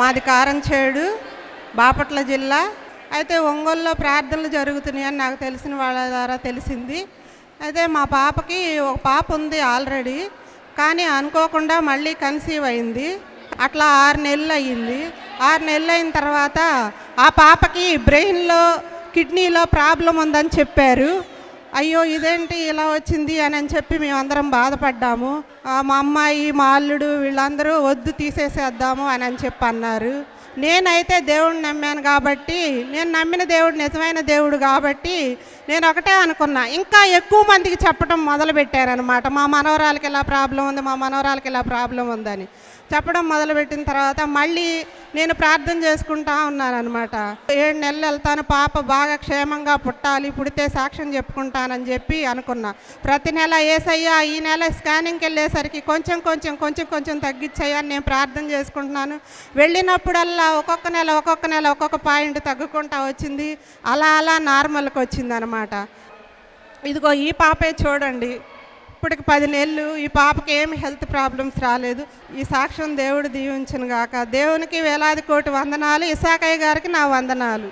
మాది కారంచేడు బాపట్ల జిల్లా. అయితే ఒంగోలులో ప్రార్థనలు జరుగుతున్నాయని నాకు తెలిసిన వాళ్ళ ద్వారా తెలిసింది. అయితే మా పాపకి ఒక పాప ఉంది ఆల్రెడీ కానీ అనుకోకుండా మళ్ళీ కన్సీవ్ అయింది. అట్లా ఆరు నెలలు అయ్యింది. ఆరు నెలలు అయిన తర్వాత ఆ పాపకి బ్రెయిన్లో కిడ్నీలో ప్రాబ్లం ఉందని చెప్పారు. అయ్యో ఇదేంటి ఇలా వచ్చింది అని అని చెప్పి మేమందరం బాధపడ్డాము. మా అమ్మాయి మా అల్లుడు వీళ్ళందరూ వద్దు తీసేసేద్దాము అని అని చెప్పి అన్నారు. నేనైతే దేవుడిని నమ్మాను కాబట్టి నేను నమ్మిన దేవుడు నిజమైన దేవుడు కాబట్టి నేను ఒకటే అనుకున్నా. ఇంకా ఎక్కువ మందికి చెప్పడం మొదలుపెట్టారనమాట మా మనవరాలకి ఇలా ప్రాబ్లం ఉంది మా మనవరాలకి ఇలా ప్రాబ్లం ఉందని చెప్పడం మొదలుపెట్టిన తర్వాత మళ్ళీ నేను ప్రార్థన చేసుకుంటా ఉన్నాను అనమాట ఏడు నెలలు వెళ్తాను పాప బాగా క్షేమంగా పుట్టాలి పుడితే సాక్ష్యం చెప్పుకుంటానని చెప్పి అనుకున్నా. ప్రతి నెల ఏసయ్యా ఈ నెల స్కానింగ్కి వెళ్ళేసరికి కొంచెం కొంచెం కొంచెం కొంచెం తగ్గించయ్యా నేను ప్రార్థన చేసుకుంటున్నాను. వెళ్ళినప్పుడల్లా ఒక్కొక్క నెల ఒక్కొక్క నెల ఒక్కొక్క పాయింట్ తగ్గుకుంటా వచ్చింది. అలా అలా నార్మల్కి వచ్చింది అనమాట ఇదిగో ఈ పాపే చూడండి. ఇప్పటికి పది నెలలు ఈ పాపకి ఏమి హెల్త్ ప్రాబ్లమ్స్ రాలేదు. ఈ సాక్ష్యం దేవుడు దీవించను గాక. దేవునికి వేలాది కోటి వందనాలు. ఇసాకయ్య గారికి నా వందనాలు.